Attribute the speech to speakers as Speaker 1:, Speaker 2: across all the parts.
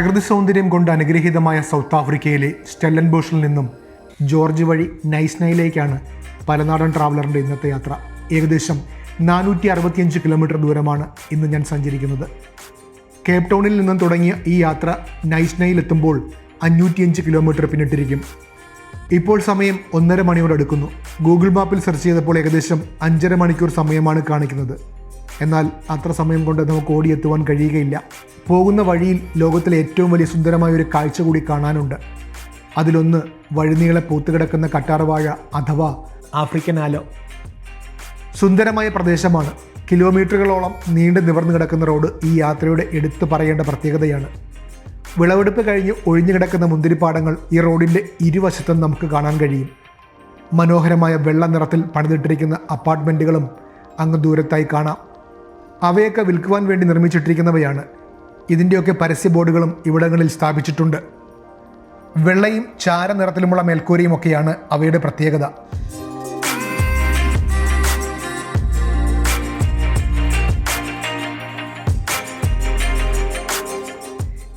Speaker 1: പ്രകൃതി സൗന്ദര്യം കൊണ്ട് അനുഗ്രഹീതമായ സൗത്ത് ആഫ്രിക്കയിലെ സ്റ്റെല്ലൻ ബോഷിൽ നിന്നും ജോർജ് വഴി നൈസ്നയിലേക്കാണ് പലനാടൻ ട്രാവലറിന്റെ ഇന്നത്തെ യാത്ര. ഏകദേശം നാനൂറ്റി അറുപത്തിയഞ്ച് കിലോമീറ്റർ ദൂരമാണ് ഇന്ന് ഞാൻ സഞ്ചരിക്കുന്നത്. കേപ്പ് ടൗണിൽ നിന്നും തുടങ്ങിയ ഈ യാത്ര നൈസ്നയിലെത്തുമ്പോൾ അഞ്ഞൂറ്റിയഞ്ച് കിലോമീറ്റർ പിന്നിട്ടിരിക്കും. ഇപ്പോൾ സമയം ഒന്നര മണിയോട് അടുക്കുന്നു. ഗൂഗിൾ മാപ്പിൽ സെർച്ച് ചെയ്തപ്പോൾ ഏകദേശം അഞ്ചര മണിക്കൂർ സമയമാണ് കാണിക്കുന്നത്. എന്നാൽ അത്ര സമയം കൊണ്ട് നമുക്ക് ഓടിയെത്തുവാൻ കഴിയുകയില്ല. പോകുന്ന വഴിയിൽ ലോകത്തിലെ ഏറ്റവും വലിയ സുന്ദരമായ ഒരു കാഴ്ച കൂടി കാണാനുണ്ട്. അതിലൊന്ന് വഴിനീളെ പൂത്തുകിടക്കുന്ന കട്ടാർവാഴ അഥവാ ആഫ്രിക്കൻ ആലോ. സുന്ദരമായ പ്രദേശമാണ്. കിലോമീറ്ററുകളോളം നീണ്ടു നിവർന്നു കിടക്കുന്ന റോഡ് ഈ യാത്രയുടെ എടുത്തു പറയേണ്ട പ്രത്യേകതയാണ്. വിളവെടുപ്പ് കഴിഞ്ഞ് ഒഴിഞ്ഞു കിടക്കുന്ന മുന്തിരിപ്പാടങ്ങൾ ഈ റോഡിന്റെ ഇരുവശത്തും നമുക്ക് കാണാൻ കഴിയും. മനോഹരമായ വെള്ള നിറത്തിൽ പണിതിട്ടിരിക്കുന്ന അപ്പാർട്ട്മെന്റുകളും അങ്ങ് ദൂരത്തായി കാണാം. അവയൊക്കെ വിൽക്കുവാൻ വേണ്ടി നിർമ്മിച്ചിട്ടിരിക്കുന്നവയാണ്. ഇതിന്റെയൊക്കെ പരസ്യ ബോർഡുകളും ഇവിടങ്ങളിൽ സ്ഥാപിച്ചിട്ടുണ്ട്. വെള്ളയും ചാര നിറത്തിലുമുള്ള മേൽക്കൂരയും ഒക്കെയാണ് അവയുടെ പ്രത്യേകത.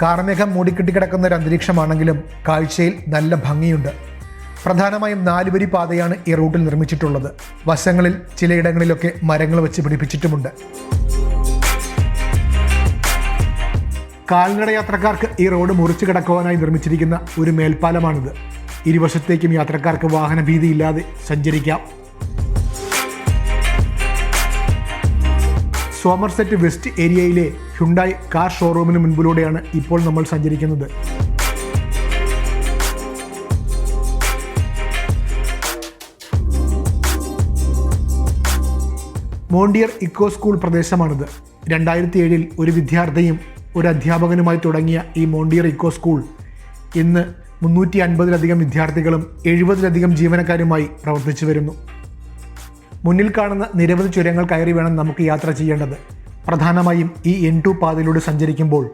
Speaker 1: കാർമേഘം മൂടിക്കെട്ടിക്കിടക്കുന്ന ഒരു അന്തരീക്ഷമാണെങ്കിലും കാഴ്ചയിൽ നല്ല ഭംഗിയുണ്ട്. പ്രധാനമായും നാലുവരി പാതയാണ് ഈ റൂട്ടിൽ നിർമ്മിച്ചിട്ടുള്ളത്. വശങ്ങളിൽ ചിലയിടങ്ങളിലൊക്കെ മരങ്ങൾ വെച്ച് പിടിപ്പിച്ചിട്ടുമുണ്ട്. കാൽനട യാത്രക്കാർക്ക് ഈ റോഡ് മുറിച്ചു കിടക്കുവാനായി നിർമ്മിച്ചിരിക്കുന്ന ഒരു മേൽപ്പാലമാണിത്. ഇരുവശത്തേക്കും യാത്രക്കാർക്ക് വാഹന ഭീതിയില്ലാതെ സഞ്ചരിക്കാം. സോമർസെറ്റ് വെസ്റ്റ് ഏരിയയിലെ ഹ്യുണ്ടായി കാർ ഷോറൂമിന് മുൻപിലൂടെയാണ് ഇപ്പോൾ നമ്മൾ സഞ്ചരിക്കുന്നത്. മോണ്ടിയർ ഇക്കോ സ്കൂൾ പ്രദേശമാണിത്. രണ്ടായിരത്തി ഏഴിൽ ഒരു വിദ്യാർത്ഥിയും ഒരു അധ്യാപകനുമായി തുടങ്ങിയ ഈ മോണ്ടിയർ ഇക്കോ സ്കൂൾ ഇന്ന് മുന്നൂറ്റി അൻപതിലധികം വിദ്യാർത്ഥികളും എഴുപതിലധികം ജീവനക്കാരുമായി പ്രവർത്തിച്ചു വരുന്നു. മുന്നിൽ കാണുന്ന നിരവധി ചുരങ്ങൾ കയറി വേണം നമുക്ക് യാത്ര ചെയ്യേണ്ടത്. പ്രധാനമായും ഈ എൻ ടു പാതയിലൂടെ സഞ്ചരിക്കുമ്പോൾ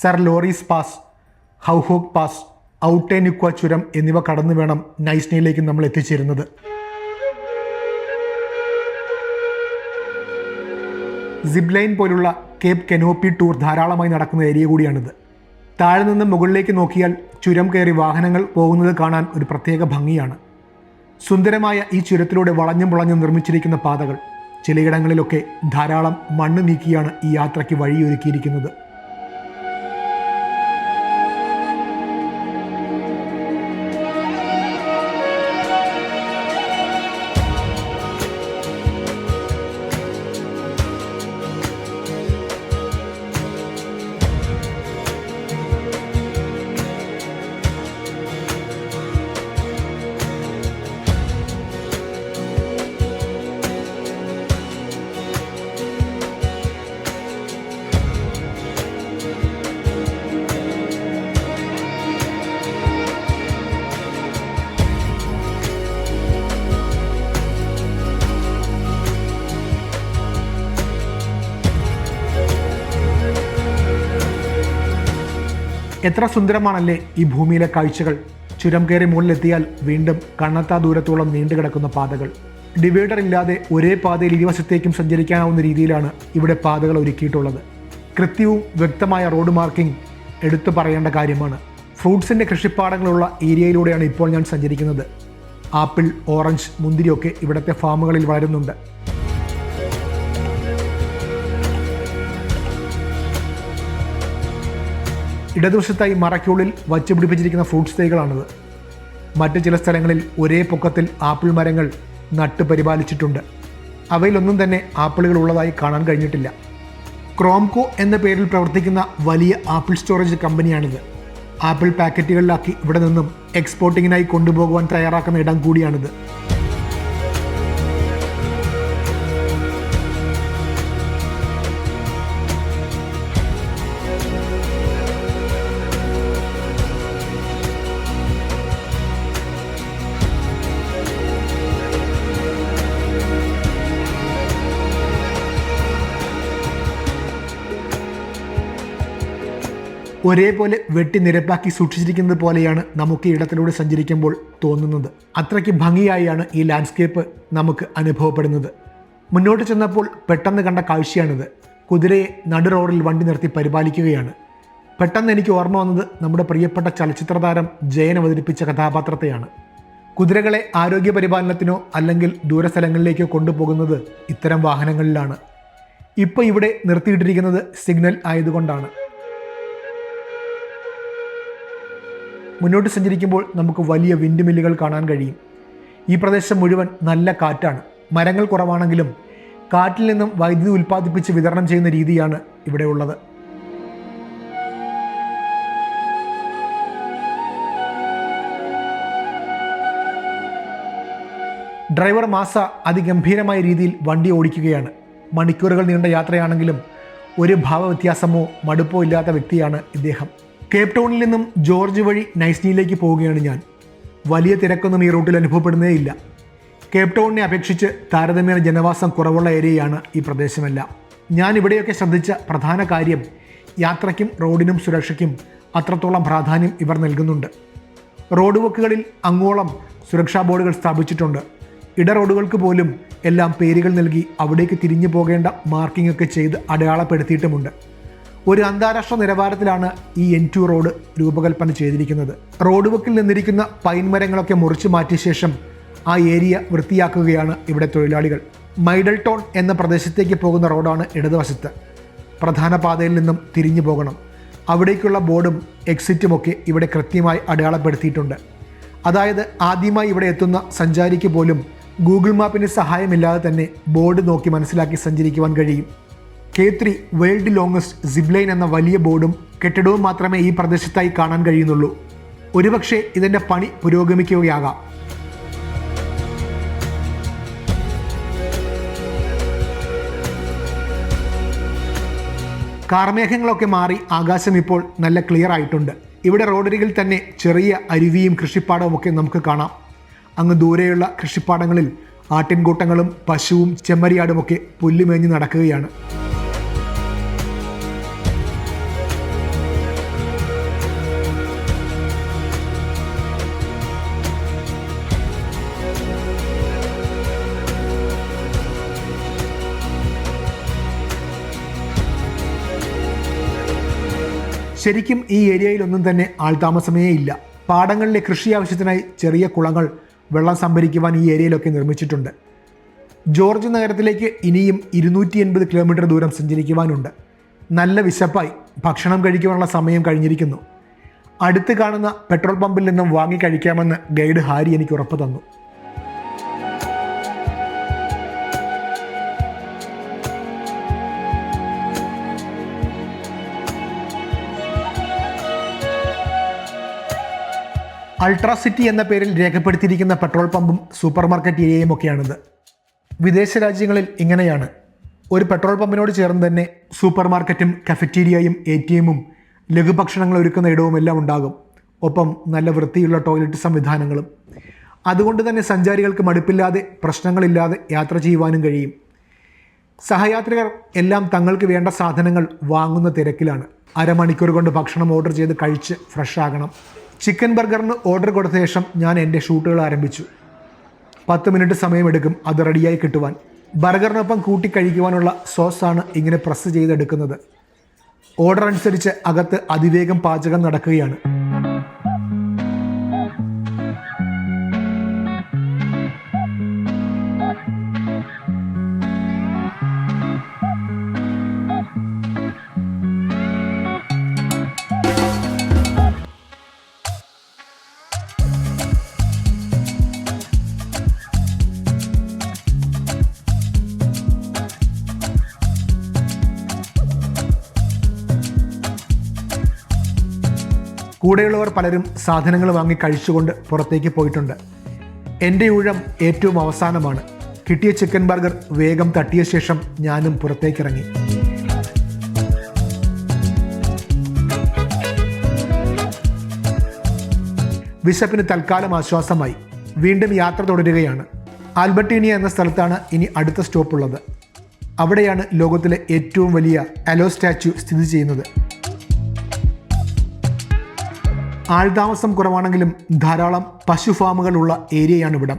Speaker 1: Sir Lowry's Pass Houhoek Pass Outeniqua ചുരം എന്നിവ കടന്നു വേണം നൈസ്നയിലേക്ക് നമ്മൾ എത്തിച്ചേരുന്നത്. സിബ് ലൈൻ പോലുള്ള കേപ്പ് കെനോപ്പി ടൂർ ധാരാളമായി നടക്കുന്ന ഏരിയ കൂടിയാണിത്. താഴെ നിന്ന് മുകളിലേക്ക് നോക്കിയാൽ ചുരം കയറി വാഹനങ്ങൾ പോകുന്നത് കാണാൻ ഒരു പ്രത്യേക ഭംഗിയാണ്. സുന്ദരമായ ഈ ചുരത്തിലൂടെ വളഞ്ഞും വളഞ്ഞും നിർമ്മിച്ചിരിക്കുന്ന പാതകൾ ചിലയിടങ്ങളിലൊക്കെ ധാരാളം മണ്ണ് നീക്കിയാണ് ഈ യാത്രയ്ക്ക് വഴിയൊരുക്കിയിരിക്കുന്നത്. എത്ര സുന്ദരമാണല്ലേ ഈ ഭൂമിയിലെ കാഴ്ചകൾ? ചുരം കയറി മുകളിലെത്തിയാൽ വീണ്ടും കണ്ണത്താ ദൂരത്തോളം നീണ്ടുകിടക്കുന്ന പാതകൾ. ഡിവൈഡർ ഇല്ലാതെ ഒരേ പാതയിൽ ഇരുവശത്തേക്കും സഞ്ചരിക്കാനാവുന്ന രീതിയിലാണ് ഇവിടെ പാതകൾ ഒരുക്കിയിട്ടുള്ളത്. കൃത്യവും വ്യക്തമായ റോഡ് മാർക്കിംഗ് എടുത്തു പറയേണ്ട കാര്യമാണ്. ഫ്രൂട്ട്സിന്റെ കൃഷിപ്പാടങ്ങളുള്ള ഏരിയയിലൂടെയാണ് ഇപ്പോൾ ഞാൻ സഞ്ചരിക്കുന്നത്. ആപ്പിൾ ഓറഞ്ച് മുന്തിരിയൊക്കെ ഇവിടുത്തെ ഫാമുകളിൽ വളരുന്നുണ്ട്. ഇടതുവശത്തായി മറയ്ക്കുള്ളിൽ വച്ചു പിടിപ്പിച്ചിരിക്കുന്ന ഫ്രൂട്ട്സ് തൈകളാണിത്. മറ്റ് ചില സ്ഥലങ്ങളിൽ ഒരേ പൊക്കത്തിൽ ആപ്പിൾ മരങ്ങൾ നട്ട് പരിപാലിച്ചിട്ടുണ്ട്. അവയിലൊന്നും തന്നെ ആപ്പിളുകൾ ഉള്ളതായി കാണാൻ കഴിഞ്ഞിട്ടില്ല. ക്രോംകോ എന്ന പേരിൽ പ്രവർത്തിക്കുന്ന വലിയ ആപ്പിൾ സ്റ്റോറേജ് കമ്പനിയാണിത്. ആപ്പിൾ പാക്കറ്റുകളിലാക്കി ഇവിടെ നിന്നും എക്സ്പോർട്ടിങ്ങിനായി കൊണ്ടുപോകുവാൻ തയ്യാറാക്കുന്ന ഇടം കൂടിയാണിത്. ഒരേപോലെ വെട്ടി നിരപ്പാക്കി സൂക്ഷിച്ചിരിക്കുന്നത് പോലെയാണ് നമുക്ക് ഈ ഇടത്തിലൂടെ സഞ്ചരിക്കുമ്പോൾ തോന്നുന്നത്. അത്രയ്ക്ക് ഭംഗിയായാണ് ഈ ലാൻഡ്സ്കേപ്പ് നമുക്ക് അനുഭവപ്പെടുന്നത്. മുന്നോട്ട് ചെന്നപ്പോൾ പെട്ടെന്ന് കണ്ട കാഴ്ചയാണിത്. കുതിരയെ നടു റോഡിൽ വണ്ടി നിർത്തി പരിപാലിക്കുകയാണ്. പെട്ടെന്ന് എനിക്ക് ഓർമ്മ വന്നത് നമ്മുടെ പ്രിയപ്പെട്ട ചലച്ചിത്ര താരം ജയൻ അവതരിപ്പിച്ച കഥാപാത്രത്തെയാണ്. കുതിരകളെ ആരോഗ്യ പരിപാലനത്തിനോ അല്ലെങ്കിൽ ദൂരസ്ഥലങ്ങളിലേക്കോ കൊണ്ടുപോകുന്നത് ഇത്തരം വാഹനങ്ങളിലാണ്. ഇപ്പോൾ ഇവിടെ നിർത്തിയിട്ടിരിക്കുന്നത് സിഗ്നൽ ആയതുകൊണ്ടാണ്. മുന്നോട്ട് സഞ്ചരിക്കുമ്പോൾ നമുക്ക് വലിയ വിൻഡ് മില്ലുകൾ കാണാൻ കഴിയും. ഈ പ്രദേശം മുഴുവൻ നല്ല കാറ്റാണ്. മരങ്ങൾ കുറവാണെങ്കിലും കാറ്റിൽ നിന്നും വൈദ്യുതി ഉൽപ്പാദിപ്പിച്ച് വിതരണം ചെയ്യുന്ന രീതിയാണ് ഇവിടെ ഉള്ളത്. ഡ്രൈവർ മാസ അതിഗംഭീരമായ രീതിയിൽ വണ്ടി ഓടിക്കുകയാണ്. മണിക്കൂറുകൾ നീണ്ട യാത്രയാണെങ്കിലും ഒരു ഭാവവ്യത്യാസമോ മടുപ്പോ ഇല്ലാത്ത വ്യക്തിയാണ് ഇദ്ദേഹം. കേപ്പ് ടൗണിൽ നിന്നും ജോർജ് വഴി നൈസ്നിയിലേക്ക് പോവുകയാണ് ഞാൻ. വലിയ തിരക്കൊന്നും ഈ റൂട്ടിൽ അനുഭവപ്പെടുന്നേ ഇല്ല. കേപ് ടൗണിനെ അപേക്ഷിച്ച് താരതമ്യേന ജനവാസം കുറവുള്ള ഏരിയയാണ് ഈ പ്രദേശമെല്ലാം. ഞാൻ ഇവിടെയൊക്കെ ശ്രദ്ധിച്ച പ്രധാന കാര്യം യാത്രയ്ക്കും റോഡിനും സുരക്ഷയ്ക്കും അത്രത്തോളം പ്രാധാന്യം ഇവർ നൽകുന്നുണ്ട്. റോഡ് വക്കുകളിൽ അങ്ങോളം സുരക്ഷാ ബോർഡുകൾ സ്ഥാപിച്ചിട്ടുണ്ട്. ഇട റോഡുകൾക്ക് പോലും എല്ലാം പേരുകൾ നൽകി അവിടേക്ക് തിരിഞ്ഞു പോകേണ്ട മാർക്കിംഗ് ഒക്കെ ചെയ്ത് അടയാളപ്പെടുത്തിയിട്ടുമുണ്ട്. ഒരു അന്താരാഷ്ട്ര നിലവാരത്തിലാണ് ഈ എൻ ടു റോഡ് രൂപകൽപ്പന ചെയ്തിരിക്കുന്നത്. റോഡ് വക്കിൽ നിന്നിരിക്കുന്ന പൈൻ മരങ്ങളൊക്കെ മുറിച്ച് മാറ്റിയ ശേഷം ആ ഏരിയ വൃത്തിയാക്കുകയാണ് ഇവിടെ തൊഴിലാളികൾ. മൈഡൽ ടോൺ എന്ന പ്രദേശത്തേക്ക് പോകുന്ന റോഡാണ് ഇടതുവശത്ത്. പ്രധാന പാതയിൽ നിന്നും തിരിഞ്ഞു പോകണം. അവിടേക്കുള്ള ബോർഡും എക്സിറ്റും ഒക്കെ ഇവിടെ കൃത്യമായി അടയാളപ്പെടുത്തിയിട്ടുണ്ട്. അതായത് ആദ്യമായി ഇവിടെ എത്തുന്ന സഞ്ചാരിക്ക് പോലും ഗൂഗിൾ മാപ്പിന് സഹായമില്ലാതെ തന്നെ ബോർഡ് നോക്കി മനസ്സിലാക്കി സഞ്ചരിക്കുവാൻ കഴിയും. K three world longest zipline എന്ന വലിയ ബോർഡും കെട്ടിടവും മാത്രമേ ഈ പ്രദേശത്തായി കാണാൻ കഴിയുന്നുള്ളൂ. ഒരുപക്ഷെ ഇതിന്റെ പണി പുരോഗമിക്കുകയാകാം. കാർമേഘങ്ങളൊക്കെ മാറി ആകാശം ഇപ്പോൾ നല്ല ക്ലിയർ ആയിട്ടുണ്ട്. ഇവിടെ റോഡരികിൽ തന്നെ ചെറിയ അരുവിയും കൃഷിപ്പാടവും ഒക്കെ നമുക്ക് കാണാം. അങ്ങ് ദൂരെയുള്ള കൃഷിപ്പാടങ്ങളിൽ ആട്ടിൻകൂട്ടങ്ങളും പശുവും ചെമ്മരിയാടുമൊക്കെ പുല്ലുമേഞ്ഞ് നടക്കുകയാണ്. ശരിക്കും ഈ ഏരിയയിലൊന്നും തന്നെ ആൾതാമസമേ ഇല്ല. പാടങ്ങളിലെ കൃഷി ആവശ്യത്തിനായി ചെറിയ കുളങ്ങൾ വെള്ളം സംഭരിക്കുവാൻ ഈ ഏരിയയിലൊക്കെ നിർമ്മിച്ചിട്ടുണ്ട്. ജോർജ് നഗരത്തിലേക്ക് ഇനിയും ഇരുന്നൂറ്റി എൺപത് കിലോമീറ്റർ ദൂരം സഞ്ചരിക്കുവാനുണ്ട്. നല്ല വിശപ്പായി ഭക്ഷണം കഴിക്കുവാനുള്ള സമയം കഴിഞ്ഞിരിക്കുന്നു. അടുത്ത് കാണുന്ന പെട്രോൾ പമ്പിൽ നിന്നും വാങ്ങി കഴിക്കാമെന്ന് ഗൈഡ് ഹാരി എനിക്ക് ഉറപ്പ് തന്നു. അൾട്രാ സിറ്റി എന്ന പേരിൽ രേഖപ്പെടുത്തിയിരിക്കുന്ന പെട്രോൾ പമ്പും സൂപ്പർ മാർക്കറ്റ് ഏരിയയും ഒക്കെയാണിത്. വിദേശ രാജ്യങ്ങളിൽ ഇങ്ങനെയാണ്. ഒരു പെട്രോൾ പമ്പിനോട് ചേർന്ന് തന്നെ സൂപ്പർ മാർക്കറ്റും കഫറ്റീരിയയും എ ടി എമ്മും ലഘുഭക്ഷണങ്ങൾ ഒരുക്കുന്ന ഇടവും എല്ലാം ഉണ്ടാകും. ഒപ്പം നല്ല വൃത്തിയുള്ള ടോയ്ലറ്റ് സംവിധാനങ്ങളും. അതുകൊണ്ട് തന്നെ സഞ്ചാരികൾക്ക് മടുപ്പില്ലാതെ പ്രശ്നങ്ങളില്ലാതെ യാത്ര ചെയ്യുവാനും കഴിയും. സഹയാത്രികർ എല്ലാം തങ്ങൾക്ക് വേണ്ട സാധനങ്ങൾ വാങ്ങുന്ന തിരക്കിലാണ്. അരമണിക്കൂർ കൊണ്ട് ഭക്ഷണം ഓർഡർ ചെയ്ത് കഴിച്ച് ഫ്രഷ് ആകണം ചിക്കൻ ബർഗറിന് ഓർഡർ കൊടുത്ത ശേഷം ഞാൻ എന്റെ ഷൂട്ടുകൾ ആരംഭിച്ചു. പത്ത് മിനിറ്റ് സമയമെടുക്കും അത് റെഡിയായി കിട്ടുവാൻ. ബർഗറിനൊപ്പം കൂട്ടി കഴിക്കുവാനുള്ള സോസാണ് ഇങ്ങനെ പ്രസ് ചെയ്തെടുക്കുന്നത്. ഓർഡർ അനുസരിച്ച് അകത്ത് അതിവേഗം പാചകം നടക്കുകയാണ്. കൂടെയുള്ളവർ പലരും സാധനങ്ങൾ വാങ്ങി കഴിച്ചുകൊണ്ട് പുറത്തേക്ക് പോയിട്ടുണ്ട്. എന്റെ ഊഴം ഏറ്റവും അവസാനമാണ്. കിട്ടിയ ചിക്കൻ ബർഗർ വേഗം തട്ടിയ ശേഷം ഞാനും പുറത്തേക്കിറങ്ങി. വിശപ്പിന് തൽക്കാലം ആശ്വാസമായി. വീണ്ടും യാത്ര തുടരുകയാണ്. ആൽബർട്ടീനിയ എന്ന സ്ഥലത്താണ് ഇനി അടുത്ത സ്റ്റോപ്പുള്ളത് അവിടെയാണ് ലോകത്തിലെ ഏറ്റവും വലിയ അലോ സ്റ്റാച്യു സ്ഥിതി ചെയ്യുന്നത്. ആൾതാമസം കുറവാണെങ്കിലും ധാരാളം പശു ഫാമുകളുള്ള ഏരിയയാണ് ഇവിടം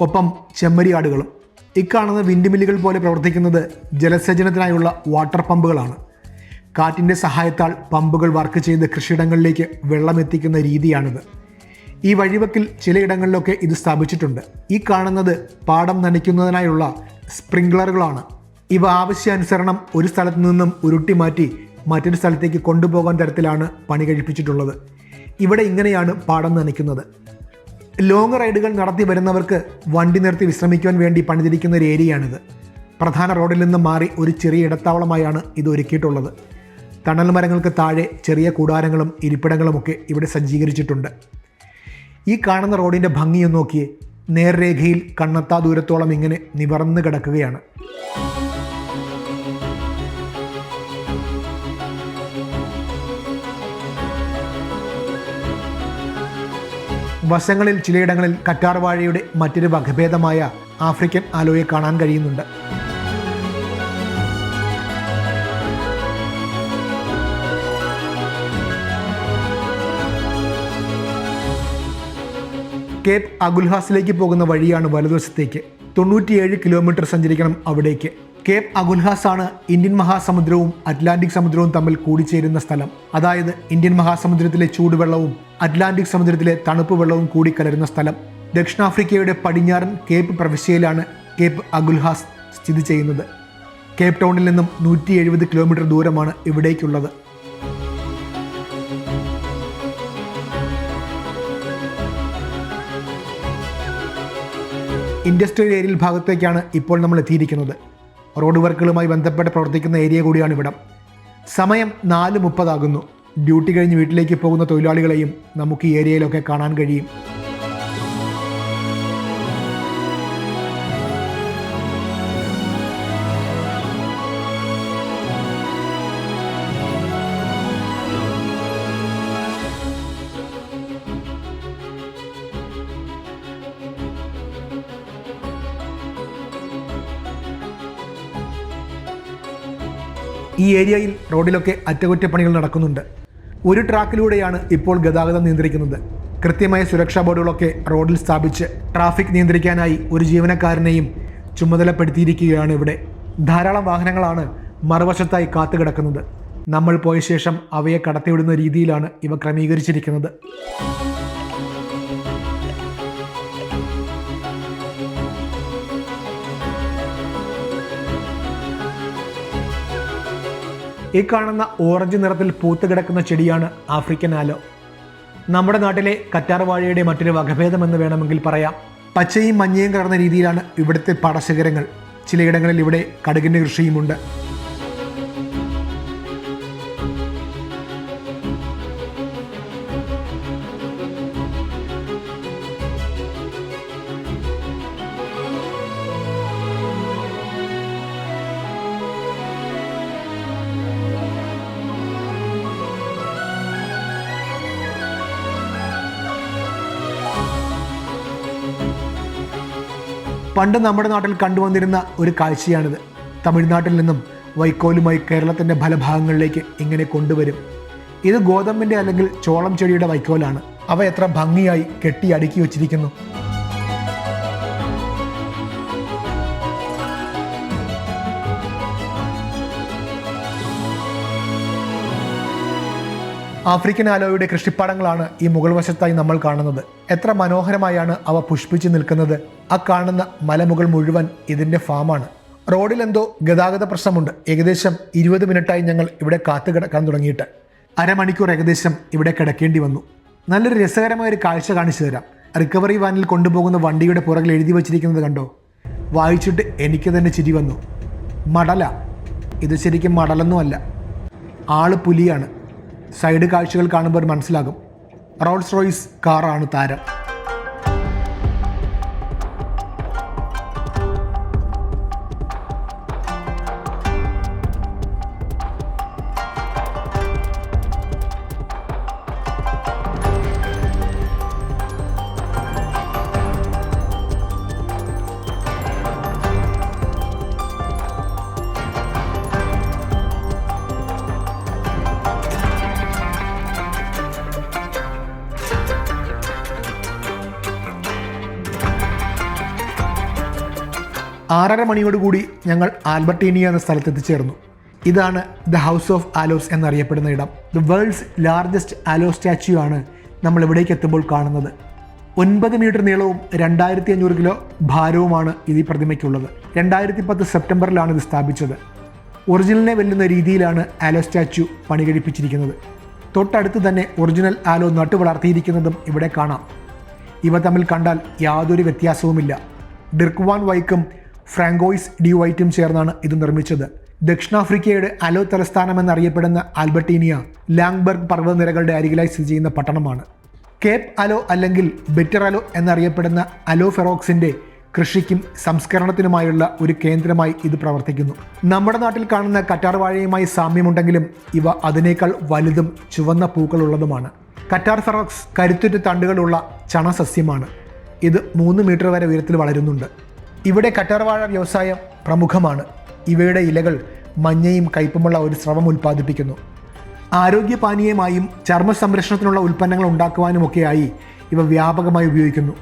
Speaker 1: ഒപ്പം ചെമ്മരിയാടുകളും. ഇക്കാണുന്ന വിൻഡ്മില്ലുകൾ പോലെ പ്രവർത്തിക്കുന്നത് ജലസേചനത്തിനായുള്ള വാട്ടർ പമ്പുകളാണ്. കാറ്റിന്റെ സഹായത്താൽ പമ്പുകൾ വർക്ക് ചെയ്ത് കൃഷിയിടങ്ങളിലേക്ക് വെള്ളം എത്തിക്കുന്ന രീതിയാണിത്. ഈ വഴിവക്കിൽ ചിലയിടങ്ങളിലൊക്കെ ഇത് സ്ഥാപിച്ചിട്ടുണ്ട്. ഈ കാണുന്നത് പാടം നനയ്ക്കുന്നതിനായുള്ള സ്പ്രിംഗ്ലറുകളാണ്. ഇവ ആവശ്യാനുസരണം ഒരു സ്ഥലത്തു നിന്നും ഉരുട്ടി മാറ്റി മറ്റൊരു സ്ഥലത്തേക്ക് കൊണ്ടുപോകാൻ തരത്തിലാണ് പണി കഴിപ്പിച്ചിട്ടുള്ളത്. ഇവിടെ ഇങ്ങനെയാണ് പാടം നനയ്ക്കുന്നത്. ലോങ് റൈഡുകൾ നടത്തി വരുന്നവർക്ക് വണ്ടി നിർത്തി വിശ്രമിക്കുവാൻ വേണ്ടി പണിതിരിക്കുന്ന ഒരു ഏരിയയാണിത്. പ്രധാന റോഡിൽ നിന്ന് മാറി ഒരു ചെറിയ ഇടത്താവളമായാണ് ഇത് ഒരുക്കിയിട്ടുള്ളത്. തണൽ മരങ്ങൾക്ക് താഴെ ചെറിയ കൂടാരങ്ങളും ഇരിപ്പിടങ്ങളുമൊക്കെ ഇവിടെ സജ്ജീകരിച്ചിട്ടുണ്ട്. ഈ കാണുന്ന റോഡിന്റെ ഭംഗിയൊന്ന് നോക്കിയേ നേർരേഖയിൽ കണ്ണെത്താ ദൂരത്തോളം ഇങ്ങനെ നിവർന്ന് കിടക്കുകയാണ്. വശങ്ങളിൽ ചിലയിടങ്ങളിൽ കറ്റാർവാഴയുടെ മറ്റൊരു വകഭേദമായ ആഫ്രിക്കൻ ആലോയെ കാണാൻ കഴിയുന്നുണ്ട്. കേപ്പ് അഗുൽഹാസിലേക്ക് പോകുന്ന വഴിയാണ് വലതുവശത്തേക്ക്. തൊണ്ണൂറ്റിയേഴ് കിലോമീറ്റർ സഞ്ചരിക്കണം അവിടേക്ക്. കേപ്പ് അഗുൻഹാസ് ആണ് ഇന്ത്യൻ മഹാസമുദ്രവും അറ്റ്ലാന്റിക് സമുദ്രവും തമ്മിൽ കൂടിച്ചേരുന്ന സ്ഥലം. അതായത് ഇന്ത്യൻ മഹാസമുദ്രത്തിലെ ചൂടുവെള്ളവും അറ്റ്ലാന്റിക് സമുദ്രത്തിലെ തണുപ്പ് വെള്ളവും കൂടിക്കലരുന്ന സ്ഥലം. ദക്ഷിണാഫ്രിക്കയുടെ പടിഞ്ഞാറൻ കേപ്പ് പ്രവിശ്യയിലാണ് കേപ്പ് അഗുൽഹാസ് സ്ഥിതി ചെയ്യുന്നത്. കേപ്പ് ടൗണിൽ നിന്നും നൂറ്റി എഴുപത് കിലോമീറ്റർ ദൂരമാണ് ഇവിടേക്കുള്ളത്. ഇൻഡസ്ട്രിയൽ ഏരിയൽ ഭാഗത്തേക്കാണ് ഇപ്പോൾ നമ്മൾ എത്തിയിരിക്കുന്നത്. റോഡ് വർക്കുകളുമായി ബന്ധപ്പെട്ട് പ്രവർത്തിക്കുന്ന ഏരിയ കൂടിയാണ് ഇവിടം. സമയം നാല് മുപ്പതാകുന്നു. ഡ്യൂട്ടി കഴിഞ്ഞ് വീട്ടിലേക്ക് പോകുന്ന തൊഴിലാളികളെയും നമുക്ക് ഈ ഏരിയയിലൊക്കെ കാണാൻ കഴിയും. ഈ ഏരിയയിൽ റോഡിലൊക്കെ അറ്റകുറ്റപ്പണികൾ നടക്കുന്നുണ്ട്. ഒരു ട്രാക്കിലൂടെയാണ് ഇപ്പോൾ ഗതാഗതം നിയന്ത്രിക്കുന്നത്. കൃത്യമായ സുരക്ഷാ ബോർഡുകളൊക്കെ റോഡിൽ സ്ഥാപിച്ച് ട്രാഫിക് നിയന്ത്രിക്കാനായി ഒരു ജീവനക്കാരനെയും ചുമതലപ്പെടുത്തിയിരിക്കുകയാണ് ഇവിടെ. ധാരാളം വാഹനങ്ങളാണ് മറുവശത്തായി കാത്തുകിടക്കുന്നത്. നമ്മൾ പോയ ശേഷം അവയെ കടത്തിവിടുന്ന രീതിയിലാണ് ഇവ ക്രമീകരിച്ചിരിക്കുന്നത്. ഈ കാണുന്ന ഓറഞ്ച് നിറത്തിൽ പൂത്ത് കിടക്കുന്ന ചെടിയാണ് ആഫ്രിക്കൻ ആലോ. നമ്മുടെ നാട്ടിലെ കറ്റാർവാഴയുടെ മറ്റൊരു മറ്റൊരു വകഭേദമെന്ന് വേണമെങ്കിൽ പറയാം. പച്ചയും മഞ്ഞയും കലർന്ന രീതിയിലാണ് ഇവിടുത്തെ പടശേഖരങ്ങൾ. ചിലയിടങ്ങളിൽ ഇവിടെ കടുകിന്റെ കൃഷിയുമുണ്ട്. പണ്ട് നമ്മുടെ നാട്ടിൽ കണ്ടുവന്നിരുന്ന ഒരു കാഴ്ചയാണിത്. തമിഴ്നാട്ടിൽ നിന്നും വൈക്കോലുമായി കേരളത്തിന്റെ ഫലഭാഗങ്ങളിലേക്ക് ഇങ്ങനെ കൊണ്ടുവരും. ഇത് ഗോതമ്പിന്റെ അല്ലെങ്കിൽ ചോളം ചെടിയുടെ വൈക്കോലാണ്. അവ എത്ര ഭംഗിയായി കെട്ടി അടുക്കി വച്ചിരിക്കുന്നു. ആഫ്രിക്കൻ ആലോയുടെ കൃഷിപ്പാടങ്ങളാണ് ഈ മുകൾ വശത്തായി നമ്മൾ കാണുന്നത്. എത്ര മനോഹരമായാണ് അവ പുഷ്പിച്ചു നിൽക്കുന്നത്. ആ കാണുന്ന മലമുകൾ മുഴുവൻ ഇതിന്റെ ഫാമാണ്. റോഡിൽ എന്തോ ഗതാഗത പ്രശ്നമുണ്ട്. ഏകദേശം ഇരുപത് മിനിറ്റായി ഞങ്ങൾ ഇവിടെ കാത്തു കിടക്കാൻ തുടങ്ങിയിട്ട്. അരമണിക്കൂർ ഏകദേശം ഇവിടെ കിടക്കേണ്ടി വന്നു. നല്ലൊരു രസകരമായ ഒരു കാഴ്ച കാണിച്ചു തരാം. റിക്കവറി വാനിൽ കൊണ്ടുപോകുന്ന വണ്ടിയുടെ പുറകിൽ എഴുതി വച്ചിരിക്കുന്നത് കണ്ടോ? വായിച്ചിട്ട് എനിക്ക് തന്നെ ചിരി വന്നു. മടല. ഇത് ശരിക്കും മടലൊന്നുമല്ല. ആൾ പുലിയാണ്. സൈഡ് കാഴ്ചകൾ കാണുമ്പോൾ മനസ്സിലാകും. റോൾസ് റോയ്സ് കാറാണ് താരം. ആറര മണിയോടുകൂടി ഞങ്ങൾ ആൽബർട്ടീനിയ എന്ന സ്ഥലത്ത് എത്തിച്ചേർന്നു. ഇതാണ് ദ ഹൗസ് ഓഫ് ആലോസ് എന്നറിയപ്പെടുന്ന ഇടം. The world's largest aloe statue ആണ് നമ്മൾ ഇവിടേക്ക് എത്തുമ്പോൾ കാണുന്നത്. ഒൻപത് മീറ്റർ നീളവും രണ്ടായിരത്തി അഞ്ഞൂറ് കിലോ ഭാരവുമാണ് ഇത് ഈ പ്രതിമയ്ക്കുള്ളത്. രണ്ടായിരത്തി പത്ത് സെപ്റ്റംബറിലാണ് ഇത് സ്ഥാപിച്ചത്. ഒറിജിനലിനെ വെല്ലുന്ന രീതിയിലാണ് ആലോ സ്റ്റാച്യു പണി കഴിപ്പിച്ചിരിക്കുന്നത് തൊട്ടടുത്ത് തന്നെ ഒറിജിനൽ ആലോ നട്ടു വളർത്തിയിരിക്കുന്നതും ഇവിടെ കാണാം. ഇവ തമ്മിൽ കണ്ടാൽ യാതൊരു വ്യത്യാസവുമില്ല. ഡിർക്വാൻ വൈക്കും ഫ്രാങ്കോയിസ് ഡി വൈറ്റും ചേർന്നാണ് ഇത് നിർമ്മിച്ചത്. ദക്ഷിണാഫ്രിക്കയുടെ അലോ തലസ്ഥാനം എന്നറിയപ്പെടുന്ന ആൽബർട്ടീനിയ ലാംഗ്ബർഗ് പർവതനിരകളുടെ അരികിലായി സ്ഥിതി ചെയ്യുന്ന പട്ടണമാണ്. കേപ്പ് അലോ അല്ലെങ്കിൽ ബെറ്റർ അലോ എന്നറിയപ്പെടുന്ന അലോ ഫെറോക്സിന്റെ കൃഷിക്കും സംസ്കരണത്തിനുമായുള്ള ഒരു കേന്ദ്രമായി ഇത് പ്രവർത്തിക്കുന്നു. നമ്മുടെ നാട്ടിൽ കാണുന്ന കറ്റാർ വാഴയുമായി സാമ്യമുണ്ടെങ്കിലും ഇവ അതിനേക്കാൾ വലുതും ചുവന്ന പൂക്കളുള്ളതുമാണ്. കറ്റാർ ഫെറോക്സ് കരുത്തുറ്റ തണ്ടുകളുള്ള ചണസസ്യമാണ്. ഇത് മൂന്ന് മീറ്റർ വരെ ഉയരത്തിൽ വളരുന്നുണ്ട്. ഇവിടെ കറ്റാർവാഴ വ്യവസായം പ്രമുഖമാണ്. ഇവയുടെ ഇലകൾ മഞ്ഞയും കയ്പുമുള്ള ഒരു സ്രവം ഉൽപ്പാദിപ്പിക്കുന്നു. ആരോഗ്യപാനീയമായും ചർമ്മ സംരക്ഷണത്തിനുള്ള ഉൽപ്പന്നങ്ങൾ ഉണ്ടാക്കുവാനുമൊക്കെയായി ഇവ വ്യാപകമായി ഉപയോഗിക്കുന്നു.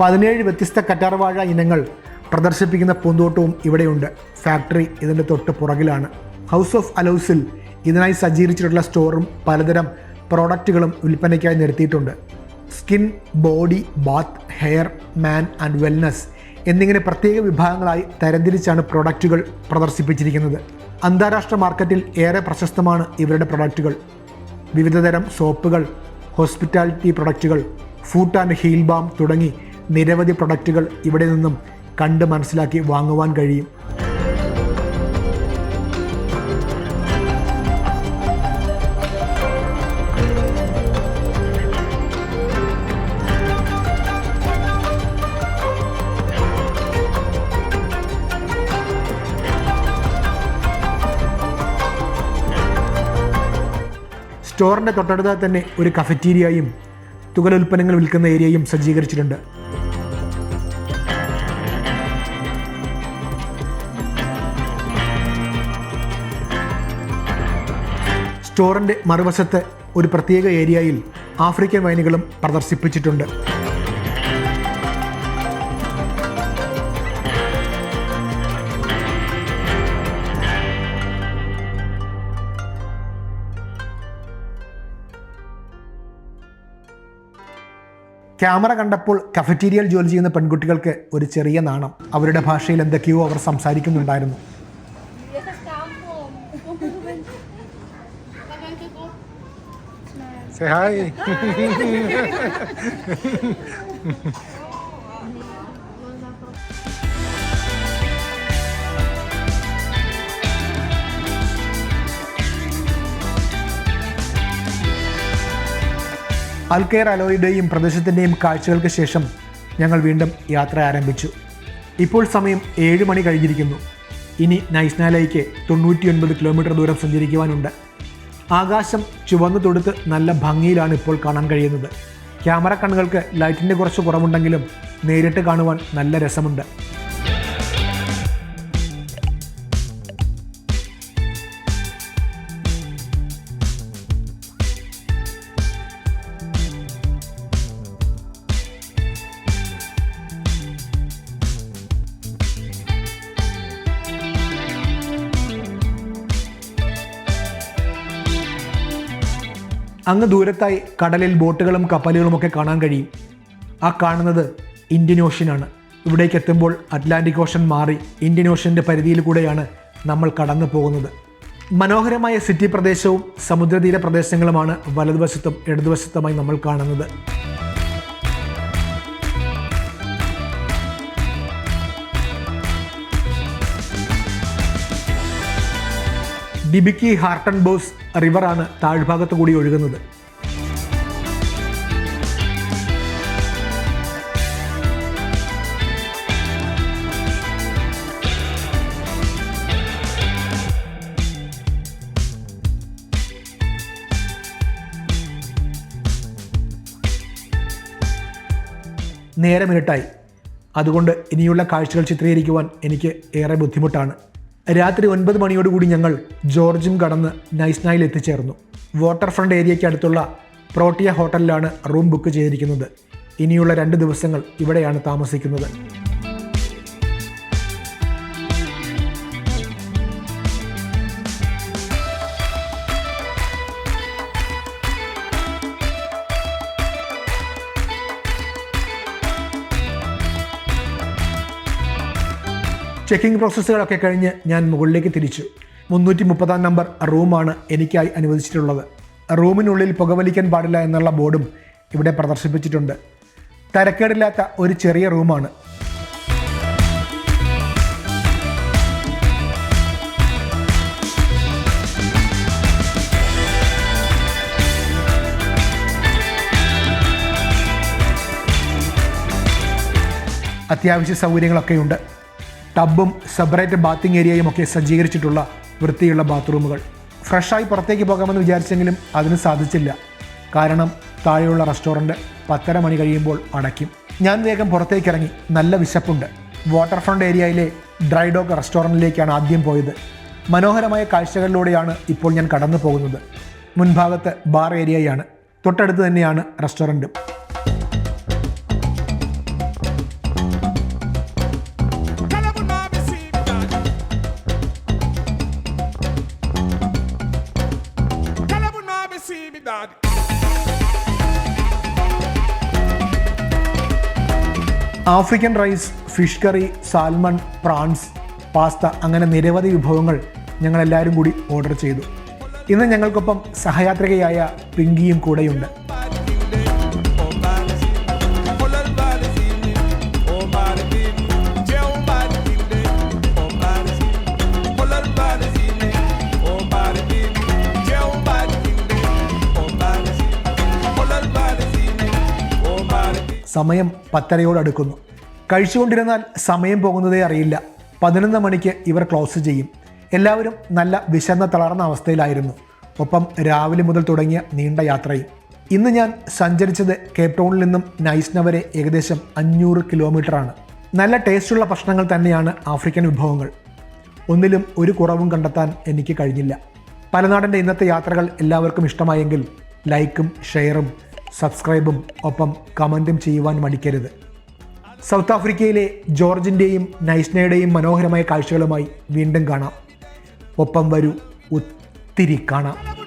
Speaker 1: പതിനേഴ് വ്യത്യസ്ത കറ്റാർവാഴ ഇനങ്ങൾ പ്രദർശിപ്പിക്കുന്ന പൂന്തോട്ടവും ഇവിടെയുണ്ട്. ഫാക്ടറി ഇതിന്റെ തൊട്ട് പുറകിലാണ്. ഹൗസ് ഓഫ് അലൗസിൽ ഇതിനായി സജ്ജീകരിച്ചിട്ടുള്ള സ്റ്റോറും പലതരം പ്രോഡക്റ്റുകളും വിൽപ്പനയ്ക്കായി നിർത്തിയിട്ടുണ്ട്. Skin body bath hair man and wellness എന്നിങ്ങനെ പ്രത്യേക വിഭാഗങ്ങളായി തരംതിരിച്ചാണ് പ്രൊഡക്റ്റുകൾ പ്രദർശിപ്പിച്ചിരിക്കുന്നത്. അന്താരാഷ്ട്ര മാർക്കറ്റിൽ ഏറെ പ്രശസ്തമാണ് ഇവരുടെ പ്രൊഡക്റ്റുകൾ. വിവിധതരം സോപ്പുകൾ ഹോസ്പിറ്റാലിറ്റി പ്രൊഡക്റ്റുകൾ ഫുഡ് ആൻഡ് ഹീൽ ബാം തുടങ്ങി നിരവധി പ്രൊഡക്റ്റുകൾ ഇവിടെ നിന്നും കണ്ട് മനസ്സിലാക്കി വാങ്ങുവാൻ കഴിയും. സ്റ്റോറിന്റെ തൊട്ടടുത്ത് തന്നെ ഒരു കഫറ്റീരിയയും തുകൽ ഉൽപ്പന്നങ്ങൾ വിൽക്കുന്ന ഏരിയയും സജ്ജീകരിച്ചിട്ടുണ്ട്. സ്റ്റോറിന്റെ മറുവശത്ത് ഒരു പ്രത്യേക ഏരിയയിൽ ആഫ്രിക്കൻ വൈനുകളും പ്രദർശിപ്പിച്ചിട്ടുണ്ട്. ക്യാമറ കണ്ടപ്പോൾ കഫറ്റീരിയയിൽ ജോലി ചെയ്യുന്ന പെൺകുട്ടികൾക്ക് ഒരു ചെറിയ നാണം. അവരുടെ ഭാഷയിൽ എന്തൊക്കെയോ അവർ സംസാരിക്കുന്നുണ്ടായിരുന്നു. ഹായ് അൽക്കെയർ അലോയുടെയും പ്രദേശത്തിന്റെയും കാഴ്ചകൾക്ക് ശേഷം ഞങ്ങൾ വീണ്ടും യാത്ര ആരംഭിച്ചു. ഇപ്പോൾ സമയം ഏഴ് മണി കഴിഞ്ഞിരിക്കുന്നു. ഇനി നൈസ്നാലയ്ക്ക് തൊണ്ണൂറ്റിയൊൻപത് കിലോമീറ്റർ ദൂരം സഞ്ചരിക്കുവാനുണ്ട്. ആകാശം ചുവന്നു തൊടുത്ത് നല്ല ഭംഗിയിലാണ് ഇപ്പോൾ കാണാൻ കഴിയുന്നത്. ക്യാമറ കണ്ണുകൾക്ക് ലൈറ്റിന്റെ കുറച്ച് കുറവുണ്ടെങ്കിലും നേരിട്ട് കാണുവാൻ നല്ല രസമുണ്ട്. അങ്ങ് ദൂരത്തായി കടലിൽ ബോട്ടുകളും കപ്പലുകളും ഒക്കെ കാണാൻ കഴിയും. ആ കാണുന്നത് ഇന്ത്യൻ ഓഷ്യനാണ് ഇവിടേക്ക് എത്തുമ്പോൾ അറ്റ്ലാന്റിക് ഓഷൻ മാറി ഇന്ത്യൻ ഓഷ്യന്റെ പരിധിയിൽ കൂടെയാണ് നമ്മൾ കടന്നു പോകുന്നത്. മനോഹരമായ സിറ്റി പ്രദേശവും സമുദ്രതീര പ്രദേശങ്ങളുമാണ് വലതുവശത്തും ഇടതുവശത്തുമായി നമ്മൾ കാണുന്നത്. ഡിബിക്കി ഹാർട്ടൺ ബോസ് റിവറാണ് താഴ്ഭാഗത്തു കൂടി ഒഴുകുന്നത്. നേരമിരട്ടായി അതുകൊണ്ട് ഇനിയുള്ള കാഴ്ചകൾ ചിത്രീകരിക്കുവാൻ എനിക്ക് ഏറെ ബുദ്ധിമുട്ടാണ്. രാത്രി ഒൻപത് മണിയോടുകൂടി ഞങ്ങൾ ജോർജും കടന്ന് നൈസ്നായിൽ എത്തിച്ചേർന്നു. വാട്ടർ ഫ്രണ്ട് ഏരിയയ്ക്ക് അടുത്തുള്ള പ്രോട്ടിയ ഹോട്ടലിലാണ് റൂം ബുക്ക് ചെയ്തിരിക്കുന്നത്. ഇനിയുള്ള രണ്ട് ദിവസങ്ങൾ ഇവിടെയാണ് താമസിക്കുന്നത്. ചെക്കിംഗ് പ്രോസസ്സുകളൊക്കെ കഴിഞ്ഞ് ഞാൻ മുകളിലേക്ക് തിരിച്ചു. മുന്നൂറ്റി മുപ്പതാം നമ്പർ റൂമാണ് എനിക്കായി അനുവദിച്ചിട്ടുള്ളത്. റൂമിനുള്ളിൽ പുകവലിക്കാൻ പാടില്ല എന്നുള്ള ബോർഡും ഇവിടെ പ്രദർശിപ്പിച്ചിട്ടുണ്ട്. തരക്കേടില്ലാത്ത ഒരു ചെറിയ റൂമാണ്. അത്യാവശ്യ സൗകര്യങ്ങളൊക്കെയുണ്ട്. ടബും സെപ്പറേറ്റ് ബാത്തിങ് ഏരിയയും ഒക്കെ സജ്ജീകരിച്ചിട്ടുള്ള വൃത്തിയുള്ള ബാത്റൂമുകൾ. ഫ്രഷായി പുറത്തേക്ക് പോകാമെന്ന് വിചാരിച്ചെങ്കിലും അതിന് സാധിച്ചില്ല. കാരണം താഴെയുള്ള റെസ്റ്റോറന്റ് പത്തര മണി കഴിയുമ്പോൾ അടയ്ക്കും. ഞാൻ വേഗം പുറത്തേക്ക് ഇറങ്ങി. നല്ല വിശപ്പുണ്ട്. വാട്ടർ ഫ്രണ്ട് ഏരിയയിലെ ഡ്രൈ ഡോഗ് റെസ്റ്റോറന്റിലേക്കാണ് ആദ്യം പോയത്. മനോഹരമായ കാഴ്ചകളിലൂടെയാണ് ഇപ്പോൾ ഞാൻ കടന്നു പോകുന്നത് മുൻഭാഗത്ത് ബാർ ഏരിയയാണ്. തൊട്ടടുത്ത് തന്നെയാണ്
Speaker 2: റെസ്റ്റോറന്റും
Speaker 1: African rice fish curry salmon prawns pasta അങ്ങനെ നിരവധി വിഭവങ്ങൾ ഞങ്ങളെല്ലാവരും കൂടി ഓർഡർ ചെയ്തു. ഇന്ന് ഞങ്ങൾക്കൊപ്പം സഹയാത്രികയായ പിങ്കിയും കൂടെയുണ്ട്. സമയം പത്തരയോടടുക്കുന്നു കഴിച്ചുകൊണ്ടിരുന്നാൽ സമയം പോകുന്നതേ അറിയില്ല. പതിനൊന്ന് മണിക്ക് ഇവർ ക്ലോസ് ചെയ്യും. എല്ലാവരും നല്ല വിശന്ന തളർന്ന അവസ്ഥയിലായിരുന്നു. ഒപ്പം രാവിലെ മുതൽ തുടങ്ങിയ നീണ്ട യാത്രയും. ഇന്ന് ഞാൻ സഞ്ചരിച്ചത് കേപ്പ് ടൗണിൽ നിന്നും നൈസ്ന വരെ ഏകദേശം അഞ്ഞൂറ് കിലോമീറ്ററാണ്. നല്ല ടേസ്റ്റുള്ള ഭക്ഷണങ്ങൾ തന്നെയാണ് ആഫ്രിക്കൻ വിഭവങ്ങൾ. ഒന്നിലും ഒരു കുറവും കണ്ടെത്താൻ എനിക്ക് കഴിഞ്ഞില്ല. പലനാടിന്റെ ഇന്നത്തെ യാത്രകൾ എല്ലാവർക്കും ഇഷ്ടമായെങ്കിൽ ലൈക്കും ഷെയറും സബ്സ്ക്രൈബും ഒപ്പം കമന്റും ചെയ്യുവാൻ മടിക്കരുത്. സൗത്ത് ആഫ്രിക്കയിലെ ജോർജിന്റെയും നൈസ്നയുടെയും മനോഹരമായ കാഴ്ചകളുമായി വീണ്ടും കാണാം. ഒപ്പം വരൂ ഒത്തിരി കാണാം.